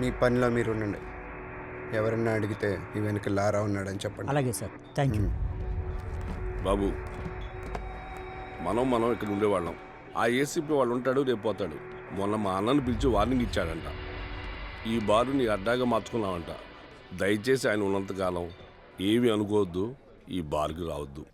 మీ పనిలో మీరు ఉండండి ఎవరన్నా అడిగితే ఈ వెనక లారా ఉన్నాడని చెప్పండి. అలాగే సార్. థ్యాంక్ యూ బాబు మనం మనం ఇక్కడ ఉండేవాళ్ళం. ఆ ఏసీపీ వాళ్ళు ఉంటాడు రేపు పోతాడు. మొన్న మా అన్నను పిలిచి వార్నింగ్ ఇచ్చాడంట. ఈ బారు నీ అడ్డాగా మార్చుకున్నావంట. దయచేసి ఆయన ఉన్నంతకాలం ఏమి అనుకోవద్దు ఈ బార్కి రావద్దు.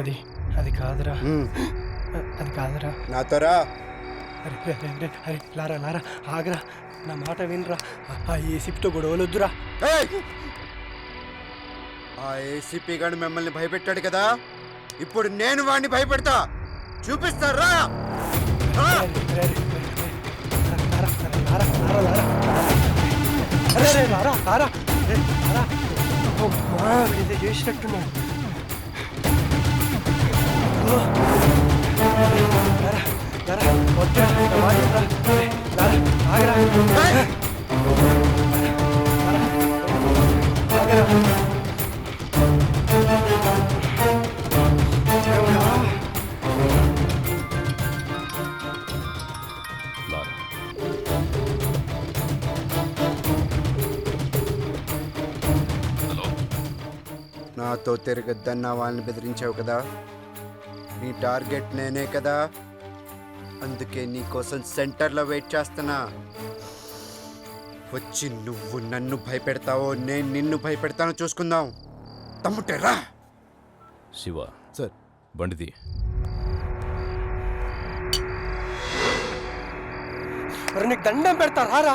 అది అది కాదురా. అది కాదురా. నాతో రా అరే లారా లారా ఆగరా. నా మాట వినరా. ఆ- ఏసీపీతో గొడవలొద్దురా. ఏయ్! ఆ ఏసీపీ గారు మిమ్మల్ని భయపెట్టాడు కదా? ఇప్పుడు నేను వాడిని భయపెడతా. చూపిస్తారా? రా! నాతో తిరగద్దన్న వాళ్ళని బెదిరించావు కదా? నీ టార్గెట్ నేనే కదా. అందుకే నీ కోసం సెంటర్లో వెయిట్ చేస్తున్నా. వచ్చి నువ్వు నన్ను భయపెడతావో నేను నిన్ను భయపెడతానో చూసుకుందాం. తమ్ముటే రా. శివ. సార్. బండిది. మరి నీకు దండం పెడతా రారా.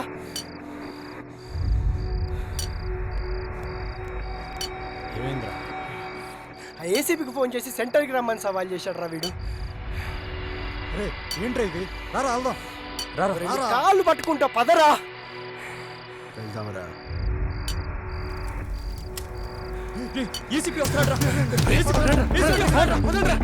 ఏమైందిరా? ఆ ఏసీపీకి ఫోన్ చేసి సెంటర్కి రమ్మని సవాల్ చేశాడు రా వీడు. రే ఏంట్రా ఇది? రారా వెళ్దాం. రారా మరి నీ రారా. కాళ్ళు పట్టుకుంటా పదరా. వెళ్దాంరా. ఏసీపీ వస్తాడ్రా ఏసీపీ వస్తాడ్రా వదలరా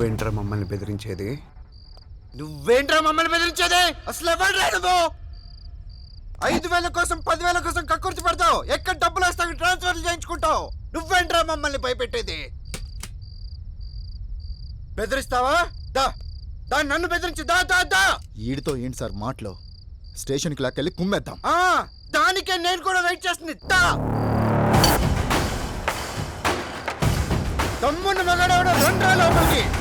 నువ్వేంట్రా మమ్మల్ని బెదిరించేది? నువ్వేంట్రా మమ్మల్ని బెదిరించేది? అసలు ఎవడ్రా నువ్వు? ఐదు వేల కోసం పదివేల కోసం కక్కుర్తి పడతావు. ఎక్కడ డబ్బులు వస్తావు ట్రాన్స్ఫర్ చేయించుకుంటావు? నువ్వేంట్రా మమ్మల్ని భయపెట్టేది? బెదిరిస్తావా? దా దా నన్ను బెదిరించి దా దా దా. ఈడితో ఏంటి సార్ మాటలో? స్టేషన్కి లాక్కెళ్ళి కుమ్మేద్దాం. ఆ, దానికే నేను కూడా వెయిట్ చేస్తుంది. దా. తమ్మున్న మగాడవడ రెండ్రా లోపలికి.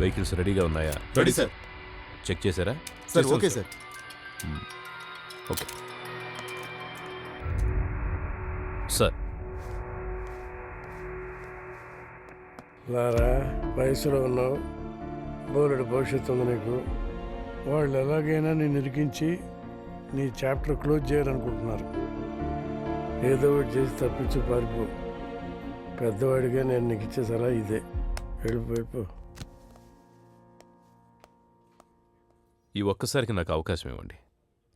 వెహికల్స్ రెడీగా ఉన్నాయా? Ready sir. చెక్ చేశారా? Sir okay sir. Okay. Lara వయసులో ఉన్నావు. బోలెడు భవిష్యత్తు ఉంది నీకు. వాళ్ళు ఎలాగైనా నేను ఇరికించి నీ చాప్టర్ క్లోజ్ చేయాలనుకుంటున్నారు. ఏదో ఒకటి చేసి తప్పించి పారిపో. పెద్దవాడిగా నేను నీకు ఇచ్చే సలహా ఇదే. వెళ్ళిపోయిపో ఈ ఒక్కసారికి నాకు అవకాశం ఇవ్వండి.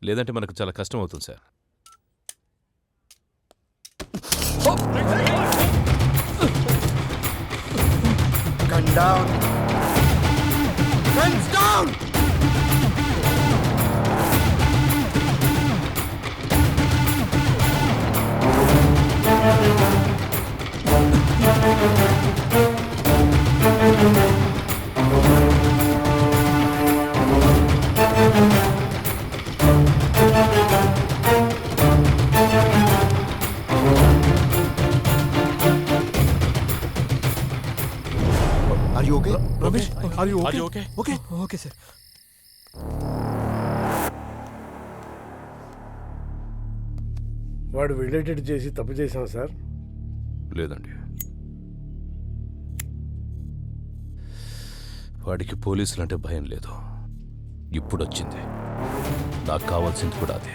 లేదంటే మనకు చాలా కష్టం అవుతుంది sir. down. Friends down! Thank are you okay Ramesh are you Are you okay okay? Okay okay sir వాడు వెళ్ళేటట్టు చేసి తప్పు చేశాం సార్? లేదండి. వాడికి పోలీసులు అంటే భయం లేదు. ఇప్పుడు వచ్చింది నాకు కావాల్సింది కూడా అదే.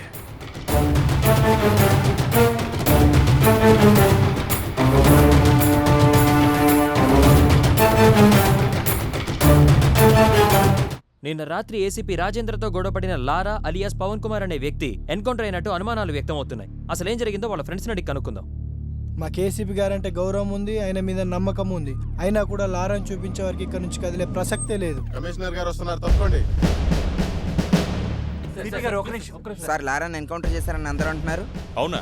నిన్న రాత్రి ఏసీపీ రాజేంద్రతో గొడవపడిన లారా అలియాస్ పవన్ కుమార్ అనే వ్యక్తి ఎన్కౌంటర్ అయినట్టు అనుమానాలు వ్యక్తమవుతున్నాయి. అసలు ఏం జరిగిందో వాళ్ళ ఫ్రెండ్స్ అడిగి కనుక్కుందాం. మా కేసీపీ గారంటే గౌరవం ఉంది ఆయన మీద నమ్మకం ఉంది. అయినా కూడా లారాన్ని చూపించే వరకు ఇక్కడ నుంచి కదిలే ప్రసక్తే లేదు. కమిషనర్ గారు వస్తున్నారు తప్పండి సార్ లారాని ఎన్కౌంటర్ చేశారని అందరూ అంటున్నారు. అవునా?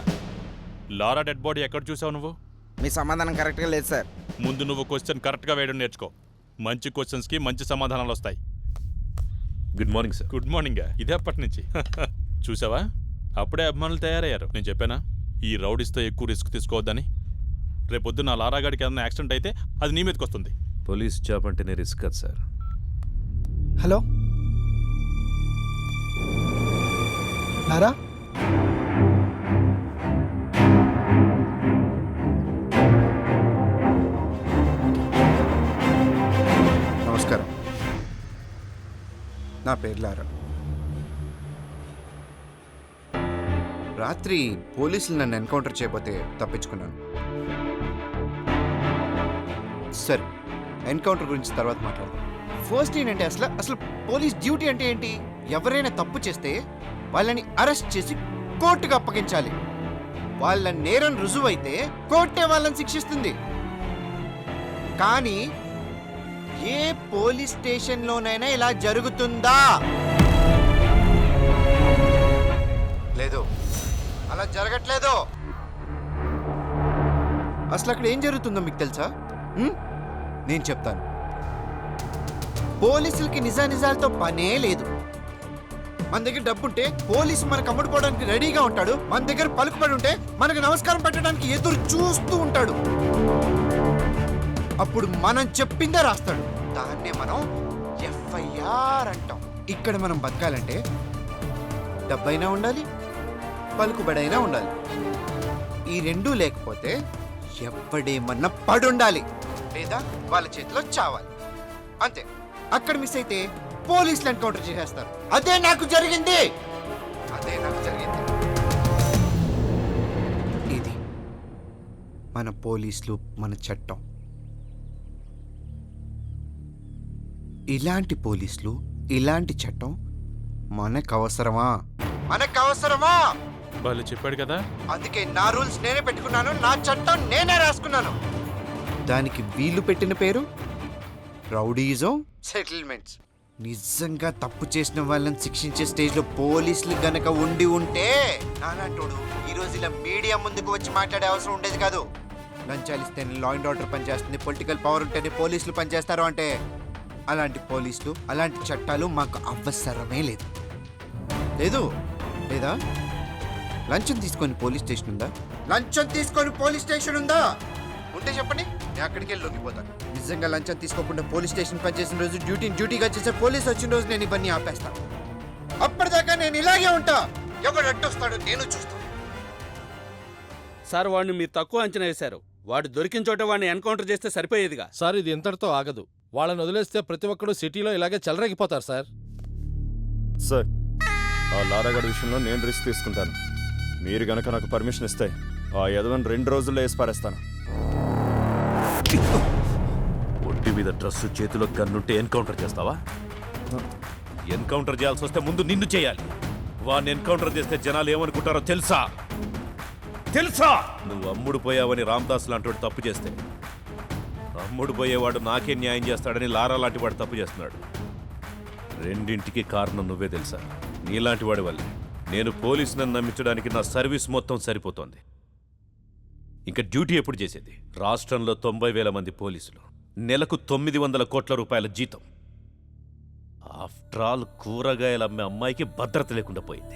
లారా డెడ్ బాడీ ఎక్కడ చూసావు నువ్వు? మీ సమాధానం కరెక్ట్గా లేదు సార్. ముందు నువ్వు క్వశ్చన్ కరెక్ట్గా వేయడం నేర్చుకో. మంచి క్వశ్చన్స్కి మంచి సమాధానాలు వస్తాయి. Good morning sir good morning ఇదే అప్పటి నుంచి. చూసావా? అప్పుడే అభిమానులు తయారయ్యారు. నేను చెప్పానా? ఈ రౌడీస్తో ఎక్కువ రిస్క్ తీసుకోవద్దని. రేపొద్దు నా లారాగాడికి ఏదైనా యాక్సిడెంట్ అయితే అది నీ మీదకి వస్తుంది. పోలీస్ జాబ్ అంటేనే రిస్క్ కదా సార్ హలో? లారా? నా పేరు లారా. రాత్రి పోలీసులు నన్ను ఎన్కౌంటర్ చేయబోతే తప్పించుకున్నాను. సరే ఎన్కౌంటర్ గురించి తర్వాత మాట్లాడదాం. ఫస్ట్ ఏంటంటే అసలు అసలు పోలీస్ డ్యూటీ అంటే ఏంటి? ఎవరైనా తప్పు చేస్తే వాళ్ళని అరెస్ట్ చేసి కోర్టుకు అప్పగించాలి. వాళ్ళ నేరం రుజువైతే కోర్టే వాళ్ళని శిక్షిస్తుంది. కానీ ఏ పోలీస్ స్టేషన్లోనైనా ఇలా జరుగుతుందా? లేదు. అలా జరగట్లేదు. అసలు అక్కడ ఏం జరుగుతుందో మీకు తెలుసా? నేను చెప్తాను. పోలీసులకి నిజా నిజాలతో పనే లేదు. మన దగ్గర డబ్బుంటే పోలీసు మనకు అమ్ముడుకోవడానికి రెడీగా ఉంటాడు. మన దగ్గర పలుకుబడి ఉంటే మనకు నమస్కారం పెట్టడానికి ఎదురు చూస్తూ ఉంటాడు. అప్పుడు మనం చెప్పిందే రాస్తాడు. దాన్నే మనం ఎఫ్ఐఆర్ అంటాం. ఇక్కడ మనం బతకాలంటే డబ్బైనా ఉండాలి పలుకుబడైనా ఉండాలి. ఈ రెండూ లేకపోతే ఎవడేమన్నా పడుండాలి. లేదా వాళ్ళ చేతిలో చావాలి. అంతే. అక్కడ మిస్ అయితే పోలీసులు ఎన్కౌంటర్ చేసేస్తారు. అదే నాకు జరిగింది. అదే నాకు జరిగింది. ఇది మన పోలీసులు మన చట్టం. ఇలాంటి పోలీసులు ఇలాంటి చట్టం మనకు అవసరమా మనకు అవసరమా వాళ్ళు చెప్పాడు కదా. అందుకే నా రూల్స్ నేనే పెట్టుకున్నాను నా చట్టం నేనే రాసుకున్నాను. దానికి వీళ్ళు పెట్టిన పేరు? రౌడీజం? సెటిల్మెంట్స్. నిజంగా తప్పు చేసిన వాళ్ళని శిక్షించే స్టేజ్లో పోలీసులు గనక ఉండి ఉంటే నానాటోడు ఈ రోజు ఇలా మీడియా ముందుకు వచ్చి మాట్లాడే అవసరం ఉండేది కాదు. లంచాలు ఇస్తేనే లా అండ్ ఆర్డర్ పనిచేస్తుంది పొలిటికల్ పవర్ ఉంటేనే పోలీసులు పనిచేస్తారు అంటే అలాంటి పోలీసులు అలాంటి చట్టాలు మాకు అవసరమే లేదు. లేదు? లేదా? లంచం తీసుకొని పోలీస్ స్టేషన్ ఉందా? లంచం తీసుకొని పోలీస్ స్టేషన్ ఉందా? ఉంటే చెప్పండి నేను అక్కడికి వెళ్ళి లొంగిపోతాను నిజంగా లంచం తీసుకోకుండా పోలీస్ స్టేషన్ పనిచేసిన రోజు డ్యూటీని డ్యూటీగా చేసే పోలీస్ వచ్చిన రోజు నేను ఇవన్నీ ఆపేస్తాను అప్పటిదాకా నేను ఇలాగే ఉంటా. ఎవడు అడ్డొస్తాడో నేను చూస్తాను సార్ వాడిని మీరు తక్కువ అంచనా వేశారు. వాడు దొరికిన చోట వాడిని ఎన్కౌంటర్ చేస్తే సరిపోయేదిగా. సార్ ఇది ఇంతటితో ఆగదు. వాళ్ళని వదిలేస్తే ప్రతి ఒక్కడు సిటీలో ఇలాగే చెలరేగిపోతారు సార్. సార్ ఆ లారాగడ్ విషయంలో నేను రిస్క్ తీసుకుంటాను. మీరు గనక నాకు పర్మిషన్ ఇస్తే ఆ యదవన్ రెండు రోజుల్లో వేసి పారేస్తాను. ఒంటి మీద డ్రెస్ చేతిలో గన్నుంటే ఎన్కౌంటర్ చేస్తావా? ఎన్కౌంటర్ చేయాల్సి వస్తే ముందు నిన్ను చేయాలి. వాడిని ఎన్కౌంటర్ చేస్తే జనాలు ఏమనుకుంటారో తెలుసా? తెలుసా? నువ్వు అమ్ముడు పోయావని రామ్దాస్ లాంటి తప్పు చేస్తే అమ్ముడు పోయేవాడు నాకే న్యాయం చేస్తాడని లారా లాంటి వాడు తప్పు చేస్తున్నాడు. రెండింటికి కారణం నువ్వే తెలుసా? నీలాంటి వాడి వల్లే. నేను పోలీసుని నమ్మించడానికి నా సర్వీస్ మొత్తం సరిపోతోంది. ఇంకా డ్యూటీ ఎప్పుడు చేసేది? రాష్ట్రంలో తొంభై వేల మంది పోలీసులు. నెలకు తొమ్మిది వందల కోట్ల రూపాయల జీతం. ఆఫ్టర్ ఆల్ కూరగాయలు అమ్మే అమ్మాయికి భద్రత లేకుండా పోయింది.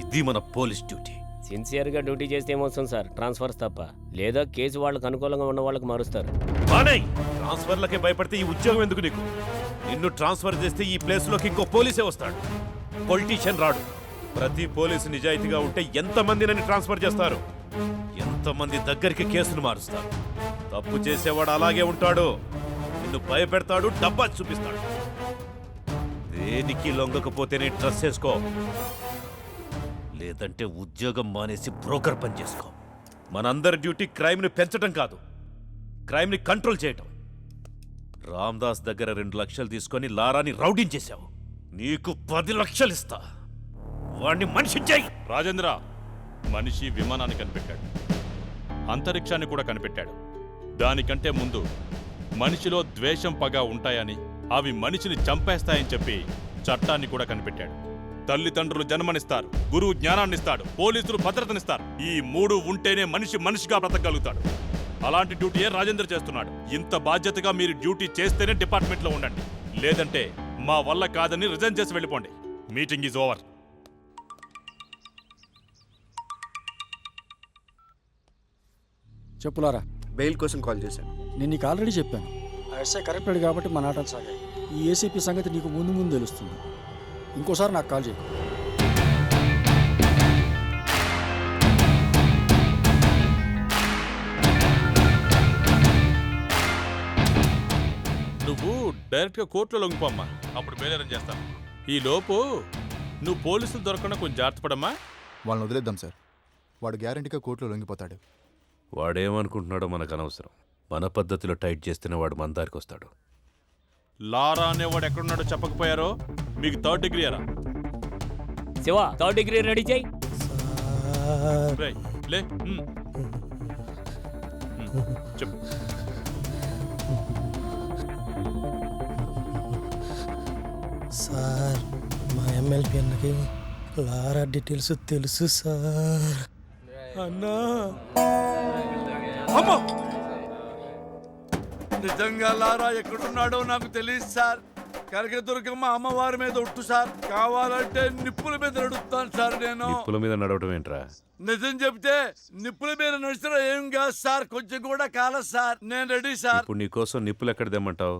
ఇది మన పోలీస్ డ్యూటీ. సిన్సియర్గా డ్యూటీ చేస్తే ఏమవుతుంది సార్? ట్రాన్స్ఫర్స్ తప్ప. లేదా కేసు వాళ్ళకి అనుకూలంగా ఉన్న వాళ్ళకి మారుస్తారు. బానే ట్రాన్స్ఫర్లకే భయపడితే ఈ ఉద్యోగం ఎందుకు నీకు? నిన్ను ట్రాన్స్ఫర్ చేస్తే ఈ ప్లేస్లోకి ఇంకో పోలీసే వస్తాడు. పొలిటీషియన్ రాడు. ప్రతి పోలీసు నిజాయితీగా ఉంటే ఎంతమంది నన్ను ట్రాన్స్ఫర్ చేస్తారు? ఎంతమంది దగ్గరికి కేసును మారుస్తారు? తప్పు చేసేవాడు అలాగే ఉంటాడు. నిన్ను భయపెడతాడు డబ్బా చూపిస్తాడు. దేనికి లొంగకపోతేనే డ్రెస్ చేసుకో లేదంటే ఉద్యోగం మానేసి బ్రోకర్ పని చేసుకో. మనందరి డ్యూటీ క్రైమ్ని పెంచడం కాదు. క్రైమ్ని కంట్రోల్ చేయటం. రామ్దాస్ దగ్గర రెండు లక్షలు తీసుకొని లారాని రౌడించేశావు నీకు పది లక్షలు ఇస్తా. వాడిని మనిషి చేయి. రాజేంద్ర మనిషి విమానాన్ని కనిపెట్టాడు. అంతరిక్షాన్ని కూడా కనిపెట్టాడు. దానికంటే ముందు మనిషిలో ద్వేషం పగ ఉంటాయని అవి మనిషిని చంపేస్తాయని చెప్పి చట్టాన్ని కూడా కనిపెట్టాడు. తల్లిదండ్రులు జన్మనిస్తారు గురువు జ్ఞానాన్నిస్తాడు పోలీసులు భద్రతనిస్తారు. ఈ మూడు ఉంటేనే మనిషి మనిషిగా బ్రతకగలుగుతాడు. అలాంటి డ్యూటీయే రాజేంద్ర చేస్తున్నాడు. ఇంత బాధ్యతగా మీరు డ్యూటీ చేస్తేనే డిపార్ట్మెంట్లో ఉండండి. లేదంటే మా వల్ల కాదని రిజైన్ చేసి వెళ్ళిపోండి. Meeting is over. చెప్పులారా బెయిల్ కోసం కాల్ చేశాను. నేను నీకు ఆల్రెడీ చెప్పాను. ఆ ఎస్ఐ కరెక్టెడ్ కాబట్టి మన ఆటలు సాగాయి. ఈ ఏసీపీ సంగతి నీకు ముందు ముందు తెలుస్తుంది. ఇంకోసారి నాకు కాల్ చేయి. నువ్వు డైరెక్ట్గా కోర్టులో లొంగిపోమ్మా. అప్పుడు బెయిల్ అరేంజ్ చేస్తాను. ఈ లోపు నువ్వు పోలీసులు దొరకకుండా కొంచెం జాగ్రత్త పడమ్మా. వాళ్ళని వదిలేద్దాం సార్. వాడు గ్యారంటీగా కోర్టులో లొంగిపోతాడు. వాడేమనుకుంటున్నాడో మనకు అనవసరం మన పద్ధతిలో టైట్ చేస్తేనే వాడు మన దారికి వస్తాడు లారా అనేవాడు ఎక్కడున్నాడో చెప్పకపోయారో? మీకు థర్డ్ డిగ్రీ అరా శివ థర్డ్ డిగ్రీ రెడీ చేయి. రేయ్, లే ఉమ్. ఉమ్, చెప్పు. సార్ మా ఎమ్మెల్పీ అన్నకి లారా డీటెయిల్స్ తెలుసు సార్. అన్నా. అమ్మో! నిజంగా లారా ఎక్కడున్నాడో నాకు తెలియదు సార్. కనకదుర్గమ్మ అమ్మవారి మీద ఒట్టు సార్. కావాలంటే నిప్పుల మీద నడుస్తాను సార్ నేను. నిప్పుల మీద నడవటం ఏంట్రా? నిజం చెప్తే నిప్పుల మీద నడిచిన ఏం కాదు సార్. కొంచెం కూడా కాలదు సార్. నేను రెడీ సార్. ఇప్పుడు నీకోసం నిప్పులు ఎక్కడ తెమ్మంటావు?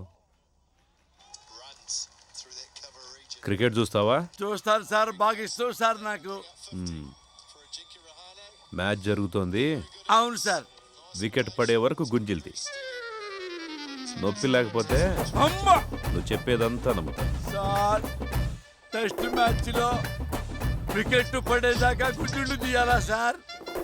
క్రికెట్ చూస్తావా? చూస్తారు సార్. బాగా ఇష్టం సార్ నాకు. మ్యాచ్ జరుగుతోంది. అవును సార్. వికెట్ పడే వరకు గుంజిల్ది. నొప్పి లేకపోతే అమ్మా! నువ్వు చెప్పేదంతా నమ్ముతా. సార్ టెస్ట్ మ్యాచ్లో వికెట్ పడేదాకా గుడ్డు తీయాలా సార్?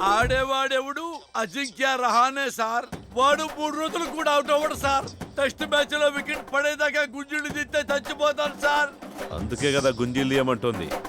ఆడేవాడెవడు? అజింక్య రహానే సార్. వాడు మూడు రోజులు కూడా అవుట్ అవ్వడు సార్. టెస్ట్ మ్యాచ్లో వికెట్ పడేదాకా గుంజుడు తీస్తే చచ్చిపోతాను సార్. అందుకే కదా గుంజిల్ తీయమంటోంది.